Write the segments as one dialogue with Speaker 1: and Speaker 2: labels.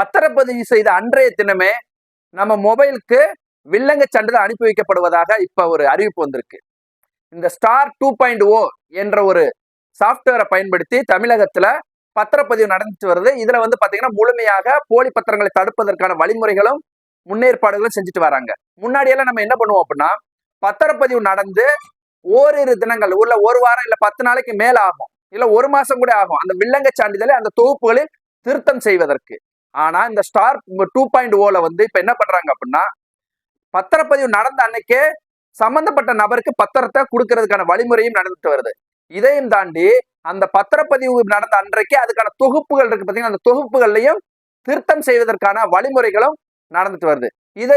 Speaker 1: பத்திரப்பதிவு செய்த அன்றைய தினமே நம்ம மொபைலுக்கு வில்லங்க சான்றிதழ் அனுப்பி வைக்கப்படுவதாக இப்ப ஒரு அறிவிப்பு வந்திருக்கு. இந்த ஸ்டார் டூ பாயிண்ட் ஓ என்ற ஒரு சாஃப்ட்வேரை பயன்படுத்தி தமிழகத்துல பத்திரப்பதிவு நடந்துட்டு வருது. இதுல வந்து பாத்தீங்கன்னா முழுமையாக போலி பத்திரங்களை தடுப்பதற்கான வழிமுறைகளும் முன்னேற்பாடுகளும் செஞ்சுட்டு வராங்க. முன்னாடியெல்லாம் நம்ம என்ன பண்ணுவோம் அப்படின்னா பத்திரப்பதிவு நடந்து ஓரிரு தினங்கள் உள்ள ஒரு வாரம் இல்ல பத்து நாளைக்கு மேல ஆகும் இல்ல ஒரு மாசம் கூட ஆகும். அந்த வில்லங்க சான்றிதழை அந்த தொகுப்புகளில் திருத்தம் செய்வதற்கு. ஆனா இந்த ஸ்டார் டூ பாயிண்ட் ஓல வந்து இப்ப என்ன பண்றாங்க அப்படின்னா பத்திரப்பதிவு நடந்த அன்னைக்கே சம்பந்தப்பட்ட நபருக்கு பத்திரத்தை கொடுக்கறதுக்கான வழிமுறையும் நடந்துட்டு வருது. இதையும் தாண்டி அந்த பத்திரப்பதிவு நடந்த அன்றைக்கே அதுக்கான தொகுப்புகள் இருக்கு பாத்தீங்கன்னா அந்த தொகுப்புகள்லையும் திருத்தம் செய்வதற்கான வழிமுறைகளும் நடந்துட்டு வருது. இதை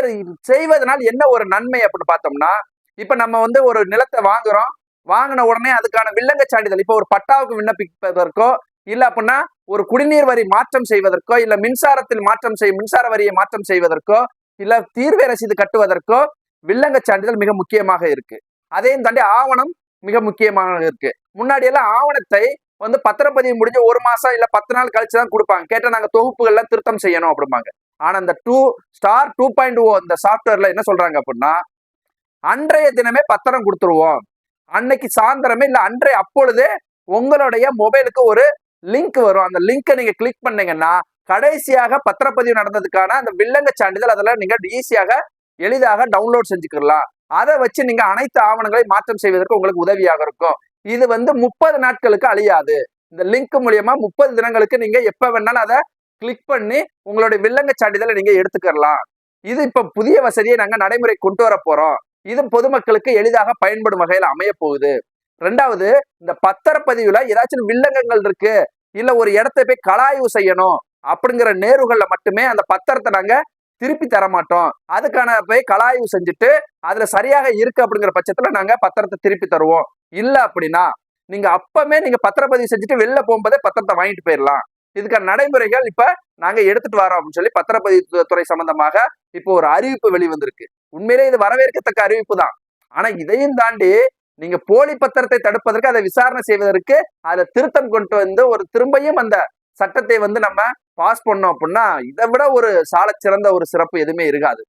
Speaker 1: செய்வதனால் என்ன ஒரு நன்மை அப்படின்னு பார்த்தோம்னா இப்ப நம்ம வந்து ஒரு நிலத்தை வாங்குறோம் வாங்கின உடனே அதுக்கான வில்லங்க சான்றிதழ் இப்போ ஒரு பட்டாவுக்கு விண்ணப்பிப்பதற்கோ இல்லை அப்படின்னா ஒரு குடிநீர் வரி மாற்றம் செய்வதற்கோ இல்லை மின்சாரத்தில் மாற்றம் செய் மின்சார வரியை மாற்றம் செய்வதற்கோ இல்லை தீர்வை ரசீது கட்டுவதற்கோ வில்லங்க சான்றிதழ் மிக முக்கியமாக இருக்கு. அதையும் தாண்டி ஆவணம் மிக முக்கியமாக இருக்கு. முன்னாடி எல்லாம் ஆவணத்தை வந்து பத்திரப்பதிவு முடிஞ்ச ஒரு மாசம் இல்ல பத்து நாள் கழிச்சு தான் கொடுப்பாங்க. கேட்டா நாங்க தொகுப்புகள்லாம் திருத்தம் செய்யணும் அப்படிம்பாங்க. ஆனா இந்த two star two point O இந்த சாஃப்ட்வேர்ல என்ன சொல்றாங்க அப்படின்னா அன்றைய தினமே பத்திரம் கொடுத்துருவோம். அன்னைக்கு சாயந்தரமே இல்ல அன்றைய அப்பொழுதே உங்களுடைய மொபைலுக்கு ஒரு லிங்க் வரும். அந்த லிங்கை நீங்க கிளிக் பண்ணீங்கன்னா கடைசியாக பத்திரப்பதிவு நடந்ததுக்கான அந்த வில்லங்க சான்றிதழ் அதெல்லாம் நீங்க ஈஸியாக எளிதாக டவுன்லோட் செஞ்சுக்கலாம் அதை வச்சு நீங்க அனைத்து ஆவணங்களை மாற்றம் செய்வதற்கு உங்களுக்கு உதவியாக இருக்கும். இது வந்து முப்பது நாட்களுக்கு அழியாது. இந்த லிங்க் மூலியமா முப்பது தினங்களுக்கு நீங்க எப்ப வேணாலும் அதை கிளிக் பண்ணி உங்களுடைய வில்லங்க சான்றிதழை நீங்க எடுத்துக்கலாம் இது இப்ப புதிய வசதியை நாங்க நடைமுறை கொண்டு வர போறோம். இது பொதுமக்களுக்கு எளிதாக பயன்படும் வகையில் அமைய போகுது. ரெண்டாவது இந்த பத்திரப்பதிவுல ஏதாச்சும் வில்லங்கங்கள் இருக்கு இல்ல ஒரு இடத்த போய் கலாய்வு செய்யணும் அப்படிங்கிற நேருகள்ல மட்டுமே அந்த பத்திரத்தை நாங்க திருப்பி தர மாட்டோம். அதுக்கான போய் கலாய்வு செஞ்சுட்டு அதுல சரியாக இருக்கு அப்படிங்கிற பட்சத்துல நாங்க பத்திரத்தை திருப்பி தருவோம். இல்ல அப்படின்னா நீங்க அப்பமே நீங்க பத்திரப்பதிவு செஞ்சுட்டு வெளில போகும்போதே பத்திரத்தை வாங்கிட்டு போயிடலாம் இதுக்கான நடைமுறைகள் இப்ப நாங்க எடுத்துட்டு வரோம் அப்படின்னு சொல்லி பத்திரப்பதிவு துறை சம்பந்தமாக இப்போ ஒரு அறிவிப்பு வெளிவந்திருக்கு. உண்மையிலே இது வரவேற்கத்தக்க அறிவிப்பு தான். ஆனா இதையும் தாண்டி நீங்க போலி பத்திரத்தை தடுப்பதற்கு அதை விசாரணை செய்வதற்கு அதுல திருத்தம் கொண்டு வந்து ஒரு திரும்பியும் அந்த சட்டத்தை வந்து நம்ம பாஸ் பண்ணோம் அப்படின்னா இதை விட ஒரு சால சிறந்த ஒரு சிறப்பு எதுவுமே இருக்காது.